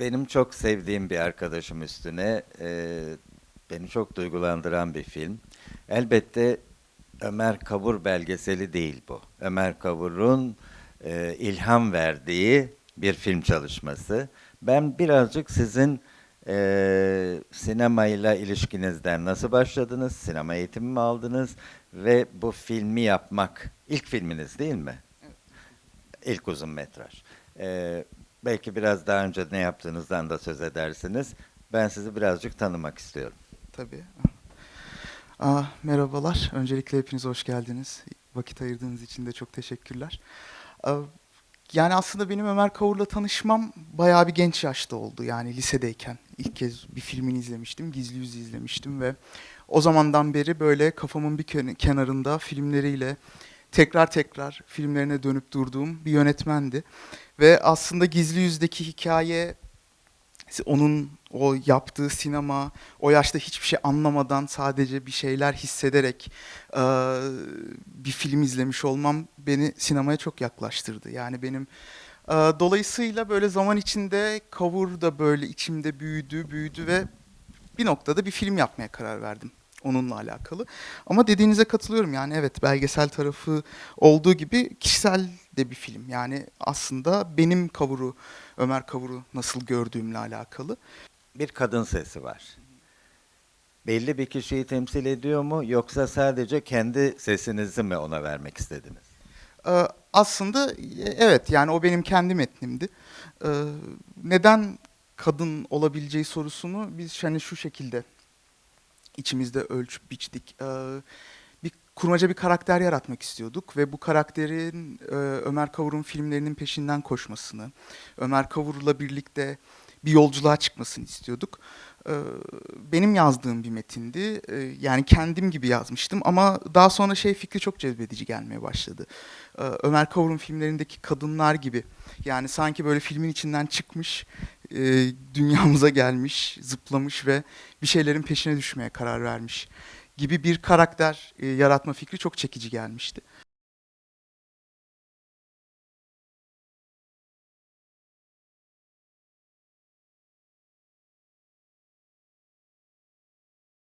benim çok sevdiğim bir arkadaşım üstüne e, beni çok duygulandıran bir film. Elbette Ömer Kavur belgeseli değil bu. Ömer Kavur'un e, ilham verdiği bir film çalışması. Ben birazcık sizin e, sinemayla ilişkinizden nasıl başladınız? Sinema eğitimi mi aldınız? Ve bu filmi yapmak ilk filminiz değil mi? İlk uzun metraj. Ee, belki biraz daha önce ne yaptığınızdan da söz edersiniz. Ben sizi birazcık tanımak istiyorum. Tabii. Aa, merhabalar. Öncelikle hepiniz hoş geldiniz. Vakit ayırdığınız için de çok teşekkürler. Aa, yani aslında benim Ömer Kavur'la tanışmam bayağı bir genç yaşta oldu. Yani lisedeyken ilk kez bir filmini izlemiştim. Gizli Yüz izlemiştim ve o zamandan beri böyle kafamın bir ken- kenarında filmleriyle tekrar tekrar filmlerine dönüp durduğum bir yönetmendi. Ve aslında Gizli Yüz'deki hikaye onun o yaptığı sinema, o yaşta hiçbir şey anlamadan sadece bir şeyler hissederek eee, bir film izlemiş olmam beni sinemaya çok yaklaştırdı. Yani benim eee, dolayısıyla böyle zaman içinde Kavur da böyle içimde büyüdü, büyüdü ve bir noktada bir film yapmaya karar verdim onunla alakalı. Ama dediğinize katılıyorum yani evet belgesel tarafı olduğu gibi kişisel de bir film. Yani aslında benim Kavur'u, Ömer Kavur'u nasıl gördüğümle alakalı. Bir kadın sesi var. Belli bir kişiyi temsil ediyor mu yoksa sadece kendi sesinizi mi ona vermek istediniz? Ee, aslında e, evet yani o benim kendi metnimdi. Ee, neden kadın olabileceği sorusunu biz hani şu şekilde içimizde ölçüp biçtik. Ee, bir kurmaca bir karakter yaratmak istiyorduk ve bu karakterin e, Ömer Kavur'un filmlerinin peşinden koşmasını, Ömer Kavur'la birlikte bir yolculuğa çıkmasını istiyorduk. Ee, benim yazdığım bir metindi. Ee, yani kendim gibi yazmıştım ama daha sonra şey fikri çok cezbedici gelmeye başladı. Ömer Kavur'un filmlerindeki kadınlar gibi. Yani sanki böyle filmin içinden çıkmış, e, dünyamıza gelmiş, zıplamış ve bir şeylerin peşine düşmeye karar vermiş gibi bir karakter e, yaratma fikri çok çekici gelmişti.